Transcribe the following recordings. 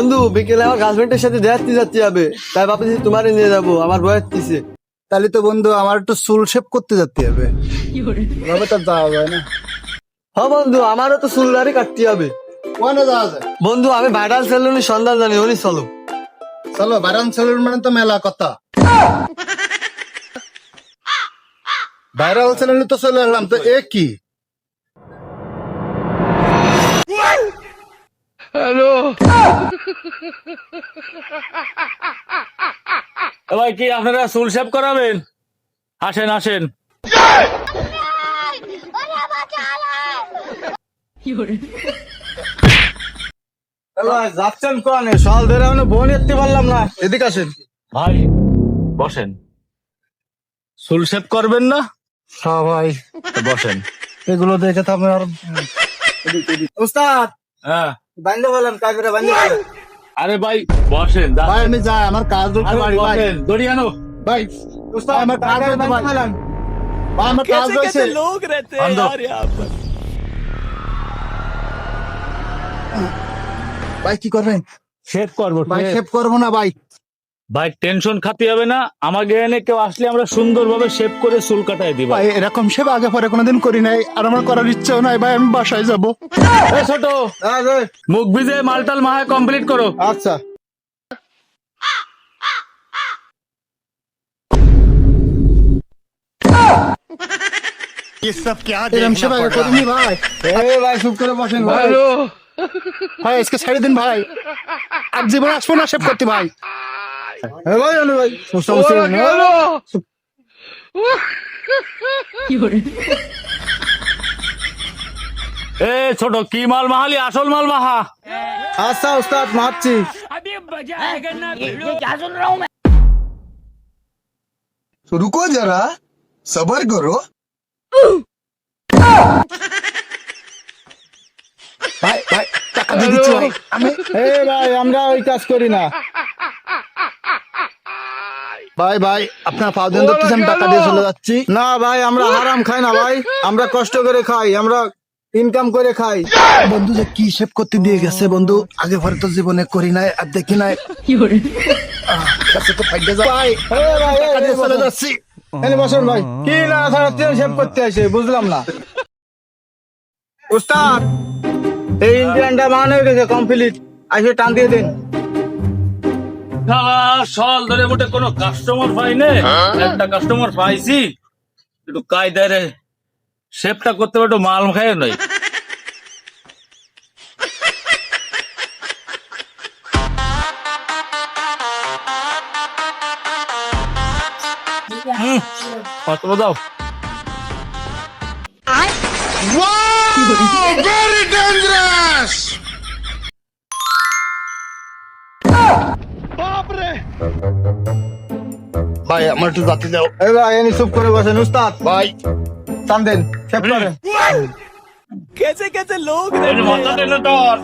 বন্ধু বিকেলে আমার গার্লফ্রেন্ডের সাথে দেখাতে যাচ্ছি যাবে। তাই ভাবছি তোমারে নিয়ে যাব আমার বয়স দিছে তাহলে তো বন্ধু আমার একটু চুল শেপ করতে যেতে হবে তো যাওয়া যায় না। হ্যাঁ বন্ধু আমারও তো চুলদারি কাটতে হবে। ওখানে যাওয়া যায়। বন্ধু আমি ভাইরাল সেলুনের সন্ধান জানি উনি চলো। চলো বারান সেলুন মানে তো মেলা কথা। ভাইরাল সেলুনে তো চলে এলাম তো এ কি? ভাই কি আপনারা চুল শেভ করাবেন? আসেন আসেন যাচ্ছেন কোনে? সকাল ধরে আমি বোন এতে পারলাম না। এদিকে আসেন। ভাই বসেন। চুল শেভ করবেন না? হ্যাঁ ভাই। বসেন। এগুলো দেখে তো আমার উস্তাদ! হ্যাঁ। বান্ধে বললাম কাজ করে বান্ধে বললাম আরে ভাই বসেন ভাই আমি যাই আমার কাজ ধরতে পারি ভাই। বসেন দড়ি আনো। ভাই দোস্ত আমার কাজ ধরতে পারি ভাই। আমার কাজ বান্ধব। ভাই কি করবেন? শেভ করব ভাই শেভ শেপ করব না ভাই। ভাই টেনশন খাতে হবে না। আমাকে এনে কেউ আসলে আমরা সুন্দরভাবে শেভ করে চুল কাটাই দিব। ভাই এরকম শেপ আগে পরে কোনোদিন করি নাই আর আমার করার ইচ্ছেও নাই ভাই আমি বাসায় যাব। ছোট মুখ ভিজে মালটাল মাহায় কমপ্লিট করো। আচ্ছা। এরকম শেপ আগে করিনি ভাই। এ ভাই চুপ করে বসেন ভাই। ভাই আজকে ছেড়ে দিন ভাই। আর জীবন আসব না শেপ করতে ভাই। হ্যাঁ ভাই অনু ভাই সমস্যা কি করে এ ছোট কি মাল মাহালি? আসল মাল মাহা। আচ্ছা উস্তাদ মারছি। রুকো যারা সবার করো। ভাই ভাই টাকা দিয়ে দিচ্ছি ভাই। আমি এ ভাই আমরা ওই কাজ করি না। ভাই ভাই আপনার পাও দিন ধরতেছি আমি টাকা দিয়ে চলে যাচ্ছি। না ভাই আমরা আরাম খাই না ভাই। আমরা কষ্ট করে খাই আমরা ইনকাম করে খাই। বন্ধু যে কি শেপ করতে দিয়ে গেছে বন্ধু? আগে পরে তো জীবনে করি নাই আর দেখি নাই। ভাই এ ভাই এ, টাকা দিয়ে চলে যাচ্ছি। এনে বসেন ভাই। কি না করতে আসে বুঝলাম না। উস্তাদ এই ইন্ডিয়ানটা মান হয়ে গেছে কমপ্লিট আসে টান দিয়ে দিন। শালা ধরে মোটে কোনো কাস্টমার পাই নে একটা কাস্টমার পাইছি। একটু কায়দায় রে শেপটা করতে হবে একটু মাল খায় নয় হুম, পাতলো দাও। ভাই আমার একটু জাতি দাও এ ভাই এনে চুপ করে বসেন উস্তাদ ভাই টান দেন সেভ করেন এই যে মাথা টেনে তোর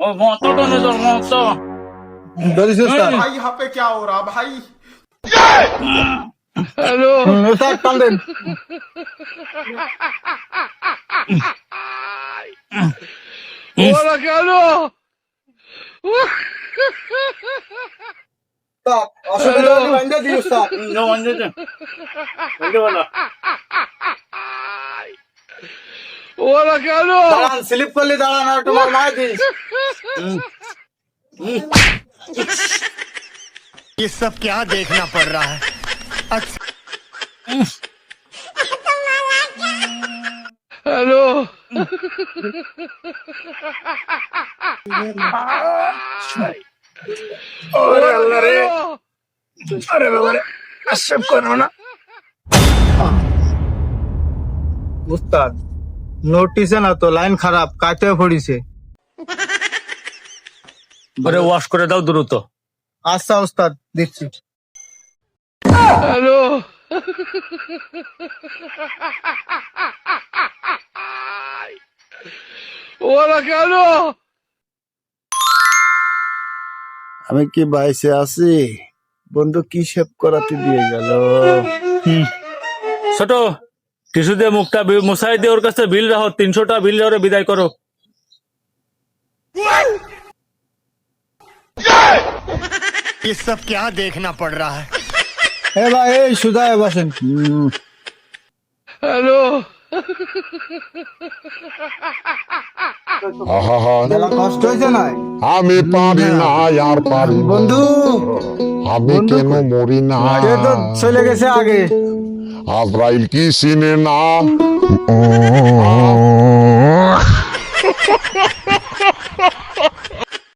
ও মাথা টেনে তোর মাথা ধরিস উস্তাদ भाई यहाँ पे क्या हो रहा भाई হুম, উস্তাদ টান দেন Stop. Hospital no. Wanda, do you stop? No, Wanda na. Wanda wala. Wala ka ano. Dalan, slip ko li dalan na tumar na this. ये सब क्या देखना पड़ रहा है अच्छा हेलो और अल्लाह रे উস্তাদ নোটিসে না তো লাইন খারাপ কাটে পড়িছে। করে ওয়াশ করে দাও দ্রুত। আচ্ছা উস্তাদ দিচ্ছি। আমি কি বাইসে আছি? বন্ধু কি শেপ করাতে দিয়ে গেল ছোট টিস্যু দিয়ে মুখটা বি- মুছাই দিয়ে ওর কাছে বিল রাখো তিনশোটা বিল রাখো বিদায় করো ये सब क्या देखना पड़ रहा है এ ভাই এই সুদায় বসেন আহা মেলা কষ্ট হয়েছে না আমি পারি না আর পারি না। বন্ধু আমি কেন মরি না? সে তো চলে গেছে আগে। আজরাইল কি সিনে না?